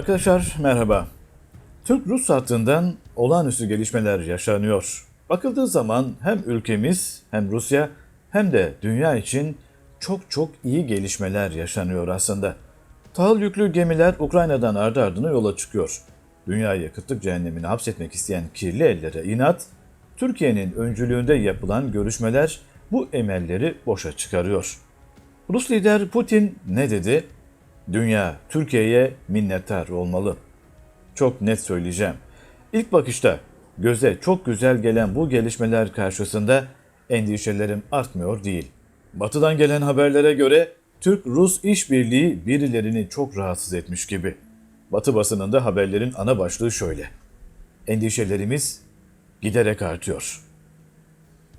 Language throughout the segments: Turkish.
Arkadaşlar merhaba. Türk-Rus hattından olağanüstü gelişmeler yaşanıyor. Bakıldığı zaman hem ülkemiz hem Rusya hem de dünya için çok çok iyi gelişmeler yaşanıyor aslında. Tahıl yüklü gemiler Ukrayna'dan ardı ardına yola çıkıyor. Dünyayı kıtlık cehennemine hapsetmek isteyen kirli ellere inat, Türkiye'nin öncülüğünde yapılan görüşmeler bu emelleri boşa çıkarıyor. Rus lider Putin ne dedi? Dünya Türkiye'ye minnettar olmalı. Çok net söyleyeceğim. İlk bakışta göze çok güzel gelen bu gelişmeler karşısında endişelerim artmıyor değil. Batı'dan gelen haberlere göre Türk-Rus işbirliği birilerini çok rahatsız etmiş gibi. Batı basınında haberlerin ana başlığı şöyle. Endişelerimiz giderek artıyor.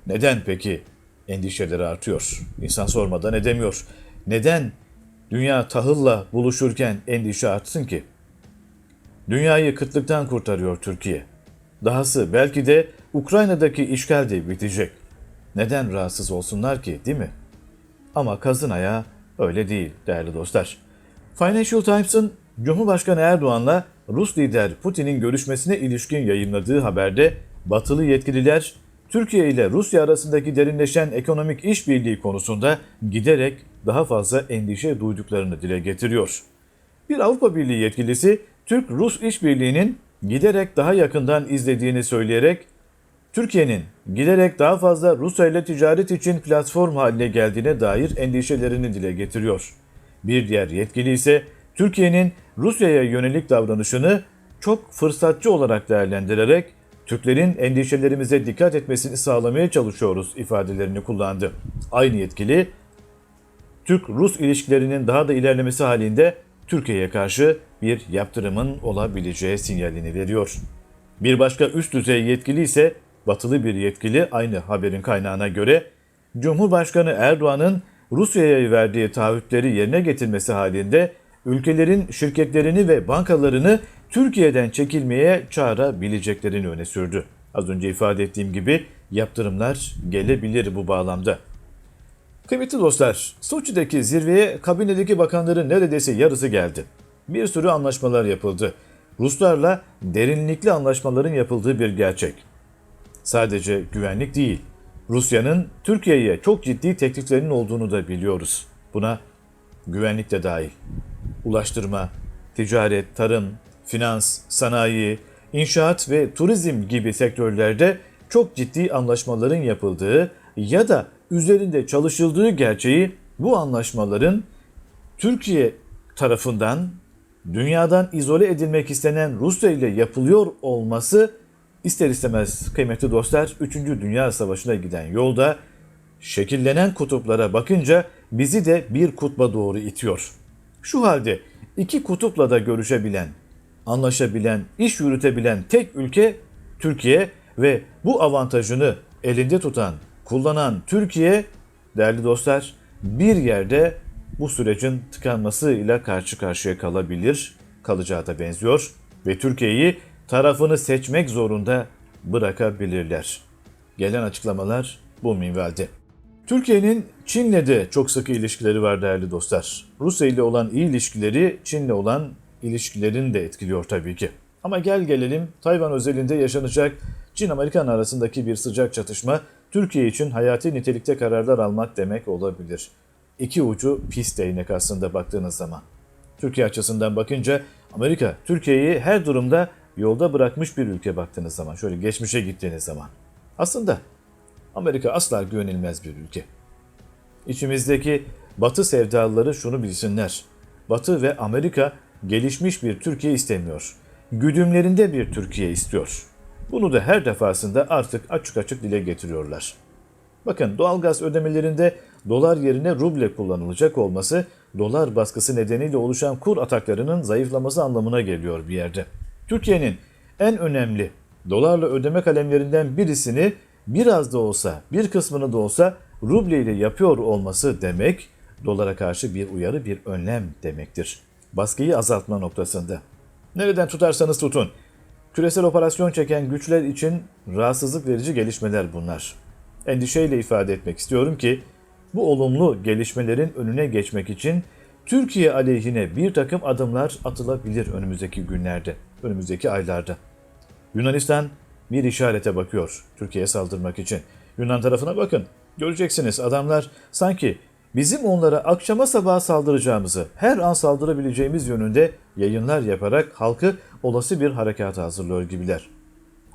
Neden peki endişeleri artıyor? İnsan sormadan edemiyor. Neden dünya tahılla buluşurken endişe artsın ki? Dünyayı kıtlıktan kurtarıyor Türkiye. Dahası belki de Ukrayna'daki işgal de bitecek. Neden rahatsız olsunlar ki değil mi? Ama kazın ayağı öyle değil değerli dostlar. Financial Times'ın Cumhurbaşkanı Erdoğan'la Rus lider Putin'in görüşmesine ilişkin yayınladığı haberde batılı yetkililer Türkiye ile Rusya arasındaki derinleşen ekonomik işbirliği konusunda giderek daha fazla endişe duyduklarını dile getiriyor. Bir Avrupa Birliği yetkilisi Türk-Rus işbirliğinin giderek daha yakından izlediğini söyleyerek Türkiye'nin giderek daha fazla Rusya ile ticaret için platform haline geldiğine dair endişelerini dile getiriyor. Bir diğer yetkili ise Türkiye'nin Rusya'ya yönelik davranışını çok fırsatçı olarak değerlendirerek Türklerin endişelerimize dikkat etmesini sağlamaya çalışıyoruz ifadelerini kullandı. Aynı yetkili Türk-Rus ilişkilerinin daha da ilerlemesi halinde Türkiye'ye karşı bir yaptırımın olabileceği sinyalini veriyor. Bir başka üst düzey yetkili ise batılı bir yetkili aynı haberin kaynağına göre Cumhurbaşkanı Erdoğan'ın Rusya'ya verdiği taahhütleri yerine getirmesi halinde ülkelerin şirketlerini ve bankalarını Türkiye'den çekilmeye çağırabileceklerini öne sürdü. Az önce ifade ettiğim gibi yaptırımlar gelebilir bu bağlamda. Kıymetli dostlar, Soçi'deki zirveye kabinedeki bakanların neredeyse yarısı geldi. Bir sürü anlaşmalar yapıldı. Ruslarla derinlikli anlaşmaların yapıldığı bir gerçek. Sadece güvenlik değil, Rusya'nın Türkiye'ye çok ciddi tekliflerinin olduğunu da biliyoruz. Buna güvenlik de dahil. Ulaştırma, ticaret, tarım, finans, sanayi, inşaat ve turizm gibi sektörlerde çok ciddi anlaşmaların yapıldığı ya da üzerinde çalışıldığı gerçeği bu anlaşmaların Türkiye tarafından dünyadan izole edilmek istenen Rusya ile yapılıyor olması ister istemez kıymetli dostlar 3. Dünya Savaşı'na giden yolda şekillenen kutuplara bakınca bizi de bir kutba doğru itiyor. Şu halde iki kutupla da görüşebilen, anlaşabilen, iş yürütebilen tek ülke Türkiye ve bu avantajını elinde tutan, kullanan Türkiye değerli dostlar bir yerde bu sürecin tıkanmasıyla karşı karşıya kalabilir, kalacağı da benziyor ve Türkiye'yi tarafını seçmek zorunda bırakabilirler. Gelen açıklamalar bu minvalde. Türkiye'nin Çin'le de çok sıkı ilişkileri var değerli dostlar. Rusya ile olan iyi ilişkileri Çin'le olan ilişkilerini de etkiliyor tabii ki. Ama gel gelelim Tayvan özelinde yaşanacak Çin-Amerikan arasındaki bir sıcak çatışma Türkiye için hayati nitelikte kararlar almak demek olabilir. İki ucu pis değnek aslında baktığınız zaman. Türkiye açısından bakınca Amerika Türkiye'yi her durumda yolda bırakmış bir ülke baktığınız zaman, şöyle geçmişe gittiğiniz zaman. Aslında Amerika asla güvenilmez bir ülke. İçimizdeki Batı sevdalıları şunu bilsinler. Batı ve Amerika gelişmiş bir Türkiye istemiyor. Güdümlerinde bir Türkiye istiyor. Bunu da her defasında artık açık açık dile getiriyorlar. Bakın doğalgaz ödemelerinde dolar yerine ruble kullanılacak olması dolar baskısı nedeniyle oluşan kur ataklarının zayıflaması anlamına geliyor bir yerde. Türkiye'nin en önemli dolarla ödeme kalemlerinden birisini biraz da olsa, bir kısmını da olsa ruble ile yapıyor olması demek dolara karşı bir uyarı, bir önlem demektir. Baskıyı azaltma noktasında. Nereden tutarsanız tutun. Küresel operasyon çeken güçler için rahatsızlık verici gelişmeler bunlar. Endişeyle ifade etmek istiyorum ki bu olumlu gelişmelerin önüne geçmek için Türkiye aleyhine bir takım adımlar atılabilir önümüzdeki günlerde, önümüzdeki aylarda. Yunanistan bir işarete bakıyor Türkiye'ye saldırmak için. Yunan tarafına bakın. Göreceksiniz adamlar sanki bizim onlara akşama sabaha saldıracağımızı, her an saldırabileceğimiz yönünde yayınlar yaparak halkı olası bir harekata hazırlıyor gibiler.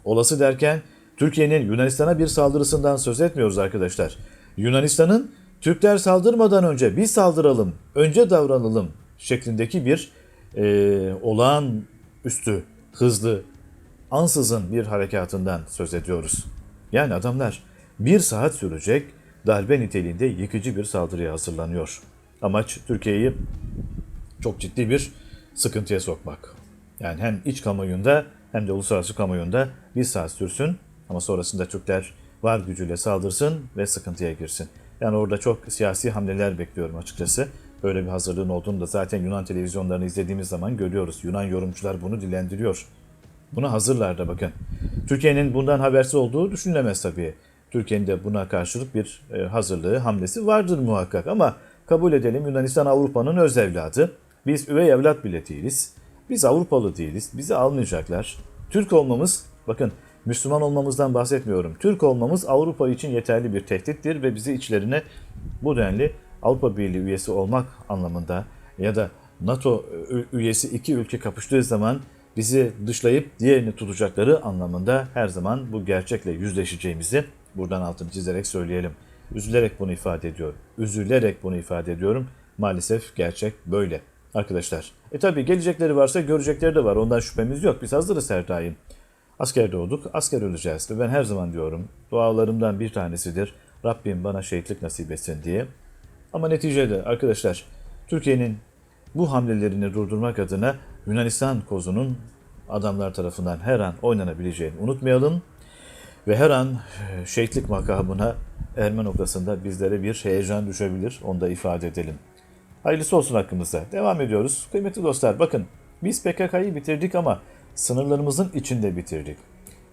Olası derken Türkiye'nin Yunanistan'a bir saldırısından söz etmiyoruz arkadaşlar. Yunanistan'ın Türkler saldırmadan önce biz saldıralım, önce davranalım şeklindeki bir e, olağan üstü, hızlı, ansızın bir harekatından söz ediyoruz. Yani adamlar bir saat sürecek darbe niteliğinde yıkıcı bir saldırıya hazırlanıyor. Amaç Türkiye'yi çok ciddi bir sıkıntıya sokmak. Yani hem iç kamuoyunda hem de uluslararası kamuoyunda bir saat sürsün ama sonrasında Türkler var gücüyle saldırsın ve sıkıntıya girsin. Yani orada çok siyasi hamleler bekliyorum açıkçası. Böyle bir hazırlığın olduğunu da zaten Yunan televizyonlarını izlediğimiz zaman görüyoruz. Yunan yorumcular bunu dillendiriyor. Buna hazırlar da bakın. Türkiye'nin bundan habersiz olduğu düşünülemez tabii. Türkiye'nin de buna karşılık bir e, hazırlığı, hamlesi vardır muhakkak ama kabul edelim Yunanistan Avrupa'nın öz evladı. Biz üvey evlat bile değiliz. Biz Avrupalı değiliz. Bizi almayacaklar. Türk olmamız, bakın Müslüman olmamızdan bahsetmiyorum. Türk olmamız Avrupa için yeterli bir tehdittir ve bizi içlerine bu denli Avrupa Birliği üyesi olmak anlamında ya da NATO üyesi iki ülke kapıştığı zaman bizi dışlayıp diğerini tutacakları anlamında her zaman bu gerçekle yüzleşeceğimizi buradan altını çizerek söyleyelim. Üzülerek bunu ifade ediyorum. Üzülerek bunu ifade ediyorum. Maalesef gerçek böyle. Arkadaşlar, e tabi gelecekleri varsa görecekleri de var. Ondan şüphemiz yok. Biz hazırız her daim. Asker doğduk, asker öleceğiz. Ve ben her zaman diyorum, dualarımdan bir tanesidir. Rabbim bana şehitlik nasip etsin diye. Ama neticede arkadaşlar, Türkiye'nin bu hamlelerini durdurmak adına Yunanistan kozunun adamlar tarafından her an oynanabileceğini unutmayalım. Ve her an e, şehitlik makamına erme noktasında bizlere bir heyecan düşebilir. Onu da ifade edelim. Hayırlısı olsun hakkımızda. Devam ediyoruz. Kıymetli dostlar bakın biz PKK'yı bitirdik ama sınırlarımızın içinde bitirdik.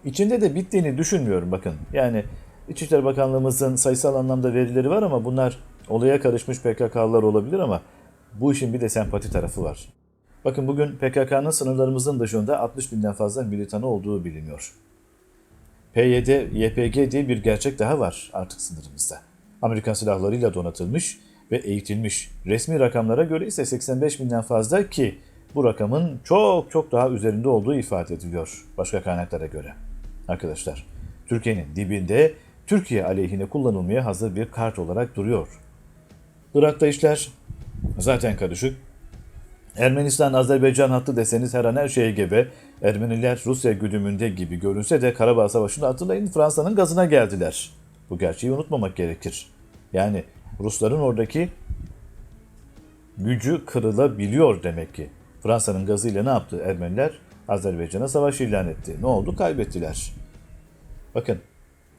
İçinde de bittiğini düşünmüyorum bakın. Yani İçişleri Bakanlığımızın sayısal anlamda verileri var ama bunlar olaya karışmış PKK'lılar olabilir ama bu işin bir de sempati tarafı var. Bakın bugün PKK'nın sınırlarımızın dışında 60 binden fazla militanı olduğu biliniyor. PYD, YPG diye bir gerçek daha var artık sınırımızda. Amerikan silahlarıyla donatılmış ve eğitilmiş. Resmi rakamlara göre ise 85 binden fazla ki bu rakamın çok çok daha üzerinde olduğu ifade ediliyor başka kaynaklara göre. Arkadaşlar, Türkiye'nin dibinde Türkiye aleyhine kullanılmaya hazır bir kart olarak duruyor. Irak'ta işler zaten karışık. Ermenistan-Azerbaycan hattı deseniz her an her şeye gebe. Ermeniler Rusya güdümünde gibi görünse de Karabağ Savaşı'nda hatırlayın Fransa'nın gazına geldiler. Bu gerçeği unutmamak gerekir. Yani Rusların oradaki gücü kırılabiliyor demek ki. Fransa'nın gazıyla ne yaptı Ermeniler? Azerbaycan'a savaş ilan etti. Ne oldu? Kaybettiler. Bakın,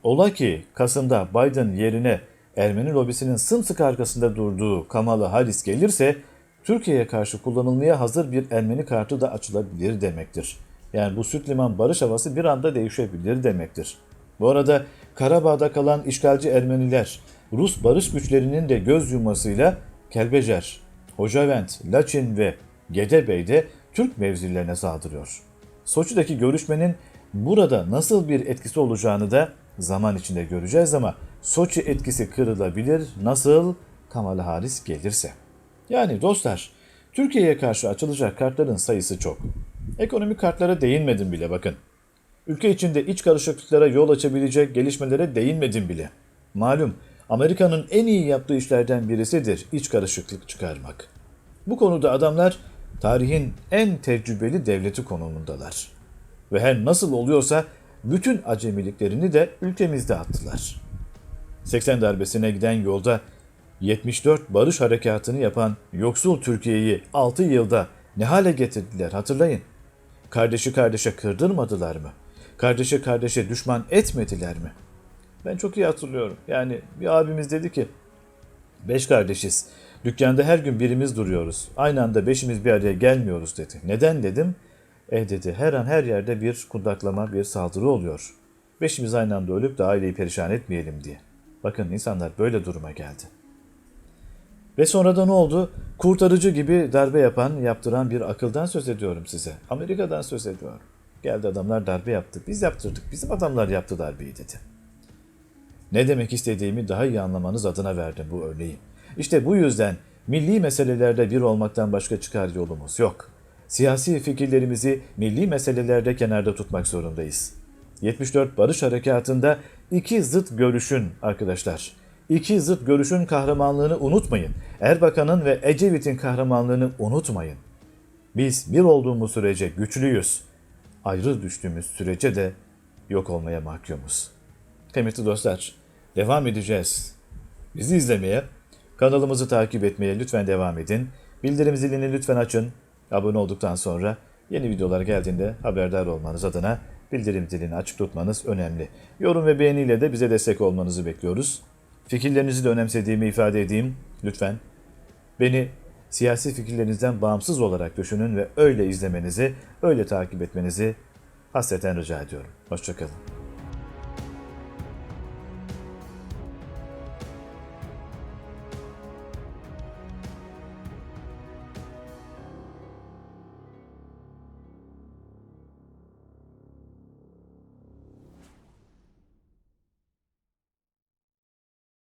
ola ki Kasım'da Biden yerine Ermeni lobisinin sımsıkı arkasında durduğu Kamala Harris gelirse Türkiye'ye karşı kullanılmaya hazır bir Ermeni kartı da açılabilir demektir. Yani bu süt liman barış havası bir anda değişebilir demektir. Bu arada Karabağ'da kalan işgalci Ermeniler Rus barış güçlerinin de göz yumasıyla Kelbecer, Hocavent, Laçin ve Gedebey'de Türk mevzilerine saldırıyor. Soçi'deki görüşmenin burada nasıl bir etkisi olacağını da zaman içinde göreceğiz ama Soçi etkisi kırılabilir nasıl Kamala Harris gelirse. Yani dostlar Türkiye'ye karşı açılacak kartların sayısı çok. Ekonomik kartlara değinmedim bile bakın. Ülke içinde iç karışıklıklara yol açabilecek gelişmelere değinmedim bile. Malum Amerika'nın en iyi yaptığı işlerden birisidir iç karışıklık çıkarmak. Bu konuda adamlar tarihin en tecrübeli devleti konumundalar. Ve her nasıl oluyorsa bütün acemiliklerini de ülkemizde attılar. 80 darbesine giden yolda 74 barış harekatını yapan yoksul Türkiye'yi 6 yılda ne hale getirdiler hatırlayın. Kardeşi kardeşe kırdırmadılar mı? Kardeşi kardeşe düşman etmediler mi? Ben çok iyi hatırlıyorum. Yani bir abimiz dedi ki, beş kardeşiz. Dükkanda her gün birimiz duruyoruz. Aynı anda beşimiz bir araya gelmiyoruz dedi. Neden dedim? E dedi her an her yerde bir kundaklama, bir saldırı oluyor. Beşimiz aynı anda ölüp de aileyi perişan etmeyelim diye. Bakın insanlar böyle duruma geldi. Ve sonra da ne oldu? Kurtarıcı gibi darbe yapan, yaptıran bir akıldan söz ediyorum size. Amerika'dan söz ediyorum. Geldi adamlar darbe yaptı. Biz yaptırdık. Bizim adamlar yaptı darbeyi dedi. Ne demek istediğimi daha iyi anlamanız adına verdim bu örneği. İşte bu yüzden milli meselelerde bir olmaktan başka çıkar yolumuz yok. Siyasi fikirlerimizi milli meselelerde kenarda tutmak zorundayız. 74 Barış Harekatı'nda iki zıt görüşün arkadaşlar. İki zıt görüşün kahramanlığını unutmayın. Erbakan'ın ve Ecevit'in kahramanlığını unutmayın. Biz bir olduğumuz sürece güçlüyüz. Ayrı düştüğümüz sürece de yok olmaya mahkumuz. Kıymetli dostlar, devam edeceğiz. Bizi izlemeye, kanalımızı takip etmeye lütfen devam edin. Bildirim zilini lütfen açın. Abone olduktan sonra yeni videolar geldiğinde haberdar olmanız adına bildirim zilini açık tutmanız önemli. Yorum ve beğeniyle de bize destek olmanızı bekliyoruz. Fikirlerinizi de önemsediğimi ifade edeyim. Lütfen beni siyasi fikirlerinizden bağımsız olarak düşünün ve öyle izlemenizi, öyle takip etmenizi hasreten rica ediyorum. Hoşçakalın.